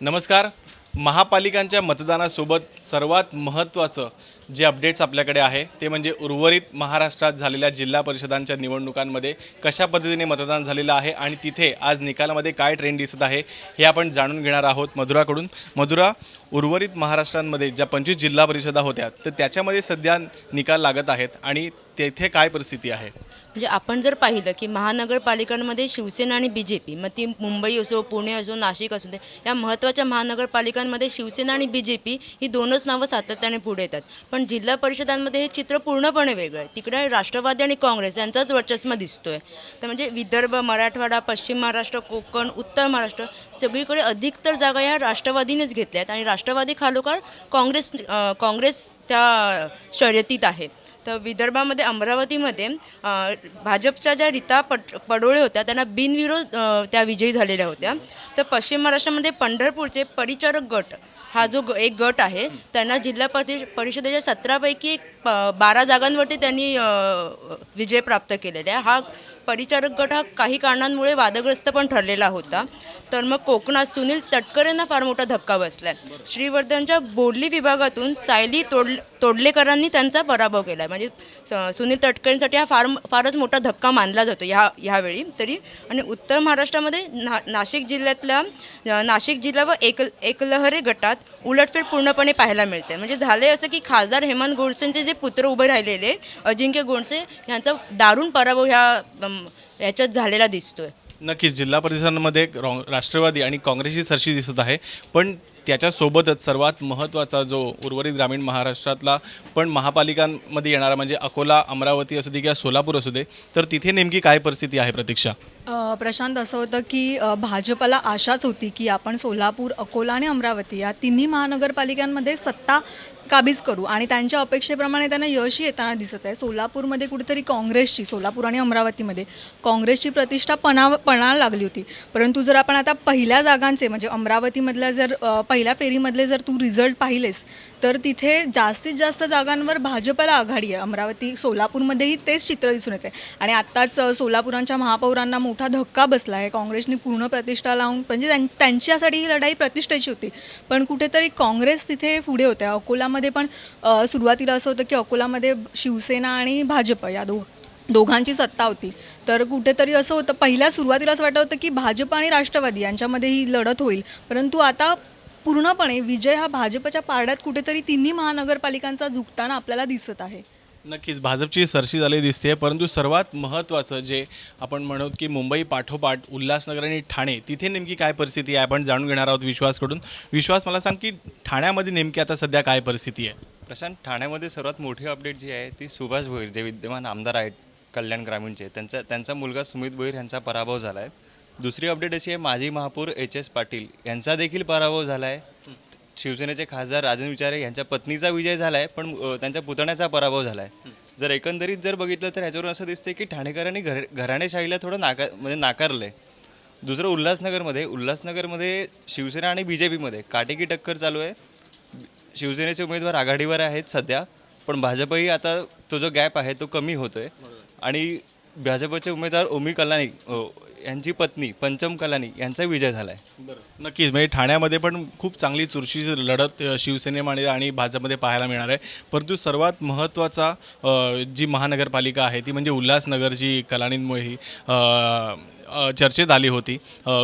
नमस्कार. महापालिकांच्या मतदानासोबत सर्वात महत्त्वाचं जे अपडेट्स आपल्याकडे आहे ते म्हणजे उर्वरित महाराष्ट्रात झालेल्या जिल्हा परिषदांच्या निवडणुकांमध्ये कशा पद्धतीने मतदान झालेलं आहे आणि तिथे आज निकालामध्ये काय ट्रेंड दिसत आहे हे आपण जाणून घेणार आहोत मधुराकडून. मधुरा उर्वरित महाराष्ट्रांमध्ये ज्या पंचवीस जिल्हा परिषदा होत्या तर त्याच्यामध्ये सध्या निकाल लागत आहेत आणि तेथे काय परिस्थिती आहे? म्हणजे आपण जर पाहिलं की महानगरपालिकांमध्ये शिवसेना आणि बी जे पी मग ती मुंबई असो पुणे असो नाशिक असो दे या महत्त्वाच्या महानगरपालिकांमध्ये शिवसेना आणि बी जे पी ही दोनच नावं सातत्याने पुढे येतात. पण जिल्हा परिषदांमध्ये हे चित्र पूर्णपणे वेगळं आहे. तिकडे राष्ट्रवादी आणि काँग्रेस यांचाच वर्चस्व दिसतो आहे तर म्हणजे विदर्भ मराठवाडा पश्चिम महाराष्ट्र कोकण उत्तर महाराष्ट्र सगळीकडे अधिकतर जागा ह्या राष्ट्रवादीनेच घेतल्या आहेत. आणि राष्ट्रवादी खालोखाल काँग्रेस काँग्रेस त्या शर्यतीत आहे. तर विदर्भामध्ये अमरावतीमध्ये भाजपच्या ज्या रीता पट पडोळे होत्या त्यांना बिनविरोध त्या विजयी झालेल्या होत्या. तर पश्चिम महाराष्ट्रामध्ये पंढरपूरचे परिचारक गट हा जो ग एक गट आहे त्यांना जिल्हा परिष परिषदेच्या सतरापैकी एक प- बारा जागांवरती त्यांनी विजय प्राप्त केलेला. आहे हा परिचारक गट हा काही कारणांमुळे वादग्रस्त पण ठरलेला होता. तर मग कोकणात सुनील तटकरेंना फार मोठा धक्का बसला आहे श्रीवर्धनच्या बोर्ली विभागातून सायली तोड तोडलेकरांनी त्यांचा पराभव केला आहे म्हणजे स- सुनील तटकरेंसाठी हा फार फारच मोठा धक्का मानला जातो ह्या ह्यावेळी तरी आणि उत्तर महाराष्ट्रामध्ये ना नाशिक जिल्ह्यातल्या नाशिक जिल्हा व एक एकलहरे गटात उलटफेर पूर्णपणे पाहायला मिळते. म्हणजे झाले असं की खासदार हेमंत गोडसेंचे जे पुत्र उभे राहिलेले अजिंक्य गोडसे यांचा दारुण पराभव ह्या याच्यात झालेला दिसतोय. नक्कीच जिल्हा परिषदांमध्ये रॉ- राष्ट्रवादी आणि काँग्रेसची सरशी दिसत आहे. पण त्याच्यासोबतच सर्वात महत्त्वाचा जो उर्वरित ग्रामीण महाराष्ट्रातला पण महापालिकांमध्ये येणारा म्हणजे अकोला अमरावती असू दे किंवा सोलापूर असू दे तर तिथे नेमकी काय परिस्थिती आहे प्रतीक्षा? प्रशांत असं होतं की भाजपला आशाच होती की आपण सोलापूर अकोला आणि अमरावती या तिन्ही महानगरपालिकांमध्ये सत्ता काबीज करू आणि त्यांच्या अपेक्षेप्रमाणे त्यांना यशही येताना दिसत आहे. सोलापूरमध्ये कुठेतरी काँग्रेसची सोलापूर आणि अमरावतीमध्ये काँग्रेसची प्रतिष्ठा पणा पणाला लागली होती. परंतु जर आपण आता पहिल्या जागांचे म्हणजे अमरावतीमधल्या जर पहि पहिल्या फेरीमधले जर तू रिझल्ट पाहिलेस तर तिथे जास्तीत जास्त जागांवर भाजपला आघाडी आहे. अमरावती सोलापूरमध्येही तेच चित्र दिसून येते. आणि आत्ताच सोलापूरांच्या सोलापुरांच्या महापौरांना मोठा धक्का बसला आहे. काँग्रेसने पूर्ण प्रतिष्ठा लावून म्हणजे त्यां- त्यांच्यासाठी ही लढाई प्रतिष्ठेची होती. पण कुठेतरी काँग्रेस तिथे पुढे होत्या अकोलामध्ये पण सुरुवातीला असं होतं की अकोलामध्ये शिवसेना आणि भाजप या दोघ दोघांची सत्ता होती. तर कुठेतरी असं होतं पहिल्या सुरुवातीला असं वाटत होतं की भाजप आणि राष्ट्रवादी यांच्यामध्ये ही लढत होईल. परंतु आता पूर्णपणे विजय हा भाजपच्या पारड्यात कुठेतरी तिन्ही महानगरपालिकांचा झुकताना आपल्याला दिसत आहे. नक्कीच भाजपची सरशी झाली दिसते परंतु सर्वात महत्त्वाचं जे आपण म्हणत की मुंबई पाठोपाठ उल्हासनगर आणि ठाणे तिथे नेमकी काय परिस्थिती आहे आपण जाणून घेणार आहोत विश्वासकडून. विश्वास मला सांग की ठाण्यामध्ये नेमकी आता सध्या काय परिस्थिती आहे? प्रशांत ठाण्यामध्ये सर्वात मोठी अपडेट जी आहे ती सुभाष भोईर जे विद्यमान आमदार आहेत कल्याण ग्रामीणचे त्यांचा त्यांचा मुलगा सुमित भोईर यांचा पराभव झाला आहे दुसरी अपडेट अशी आहे माजी महापौर एच एस पाटील यांचा देखील पराभव झाला आहे शिवसेनेचे खासदार राजन विचारे यांच्या पत्नीचा विजय झाला आहे पण त्यांच्या पुतण्याचा पराभव झाला आहे जर एकंदरीत जर बघितलं तर ह्याच्यावरून असं दिसते की ठाणेकरांनी घर घराणेशाहीला थोडं नाकार म्हणजे नाकारलं आहे दुसरं उल्हासनगरमध्ये उल्हासनगरमध्ये शिवसेना आणि बी जे पीमध्ये काटेकी टक्कर चालू आहे. शिवसेनेचे उमेदवार आघाडीवर आहेत सध्या पण भाजपही आता तो जो गॅप आहे तो कमी होतो आहे आणि भाजपचे उमेदवार ओमी कलानी यांची पत्नी पंचम कलानी यांचा विजय झाला आहे बरं. नक्कीच. म्हणजे ठाण्यामध्ये पण खूप चांगली चुरशीची लढत शिवसेनेमध्ये आणि भाजपमध्ये पाहायला मिळणार आहे. परंतु सर्वात महत्त्वाचा जी महानगरपालिका आहे ती म्हणजे उल्हासनगरची कलानींमुळे ही चर्चेत आली होती.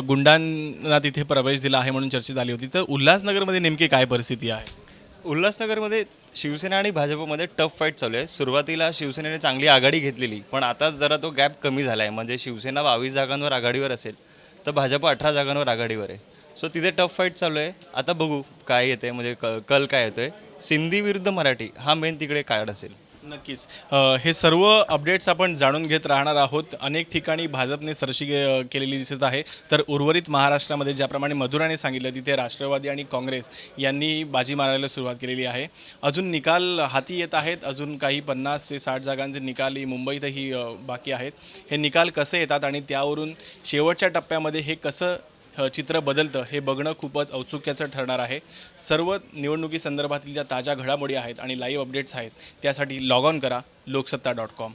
गुंडांना तिथे प्रवेश दिला आहे म्हणून चर्चेत आली होती. तर उल्हासनगरमध्ये नेमकी काय परिस्थिती आहे? उल्हासनगरमध्ये शिवसेना आणि भाजपमध्ये टफ फाईट चालू आहे. सुरुवातीला शिवसेनेने चांगली आघाडी घेतलेली पण आता जरा तो गॅप कमी झाला आहे म्हणजे शिवसेना बावीस जागांवर आघाडीवर असेल तर भाजप अठरा जागांवर आघाडीवर आहे. सो तिथे टफ फाईट चालू आहे. आता बघू काय येते म्हणजे क कल काय येतो आहे सिंधी विरुद्ध मराठी हा मेन तिकडे कार्ड असेल. नक्कीच. अ, हे सर्व अपडेट्स आपण जाणून घेत राहणार आहोत. अनेक ठिकाणी भाजपने सरशी अ, केलेली दिसत आहे. तर उर्वरित महाराष्ट्रामध्ये ज्याप्रमाणे मधुराने सांगितलं तिथे राष्ट्रवादी आणि काँग्रेस यांनी बाजी मारायला सुरुवात केलेली आहे. अजून निकाल हाती येत आहेत. अजून काही पन्नास ते साठ जागांचे निकाल मुंबईतही अ, बाकी आहेत. हे निकाल कसे येतात आणि त्यावरून शेवटच्या टप्प्यामध्ये हे कसं चित्र बदलतं हे बघणं खूपच औत्सुक्याचं ठरणार आहे. सर्व निवडणुकीसंदर्भातील ज्या ताज्या घडामोडी आहेत आणि लाईव्ह अपडेट्स आहेत त्यासाठी लॉग ऑन करा लोकसत्ता डॉट कॉम